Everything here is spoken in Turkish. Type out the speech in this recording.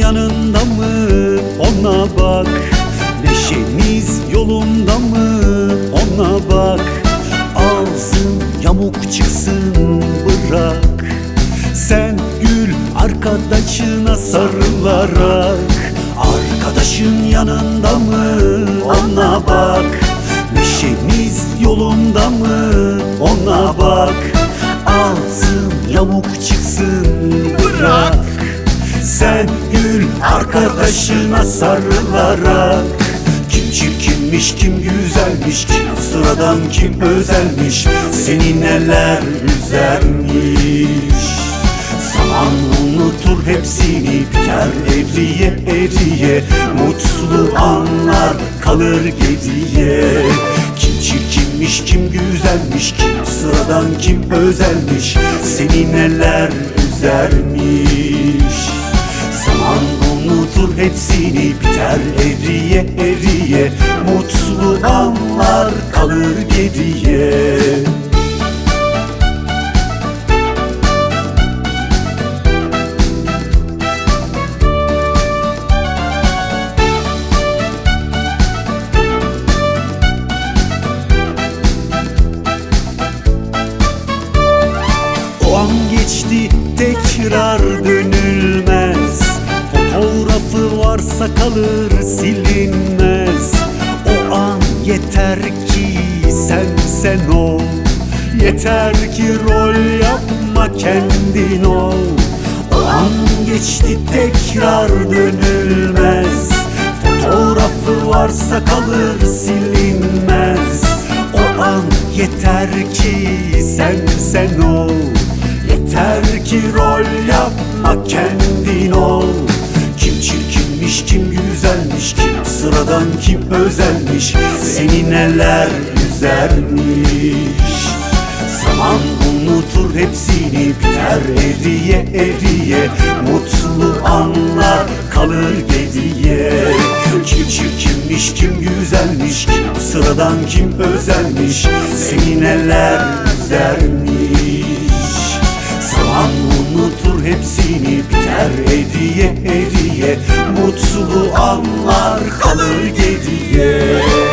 yanında mı? Ona bak. Neşemiz yolunda mı? Ona bak. Ağzın yamuk çıksın bırak. Sen gül arkadaşına sarılarak. Arkadaşın yanında mı? Ona bak. Neşemiz yolunda mı? Ona bak. Ağzın yamuk çıksın gül arkadaşına sarılarak. Kim çirkinmiş kim güzelmiş Kim sıradan kim özelmiş. Seni neler üzermiş Zaman unutur hepsini biter eriye eriye Mutlu anlar kalır geriye. Kim çirkinmiş kim güzelmiş Kim sıradan kim özelmiş. Seni neler üzermiş unutur hepsini biter eriye eriye Mutlu anlar kalır geriye. O an geçti tekrar sen ol. Yeter ki rol yapma kendin ol. O an geçti tekrar dönülmez. Fotoğrafı varsa kalır silinmez. O an yeter ki sen sen ol. Yeter ki rol yapma kendin ol. Kim çirkinmiş kim güzelmiş Kim sıradan kim özelmiş. Seni neler üzermiş Zaman unutur hepsini biter eriye eriye. Mutlu anlar kalır geriye. Kim çirkinmiş kim güzelmiş Kim sıradan kim özelmiş Seni neler üzermiş. Zaman unutur hepsini biter eriye eriye. Mutlu anlar kalır geriye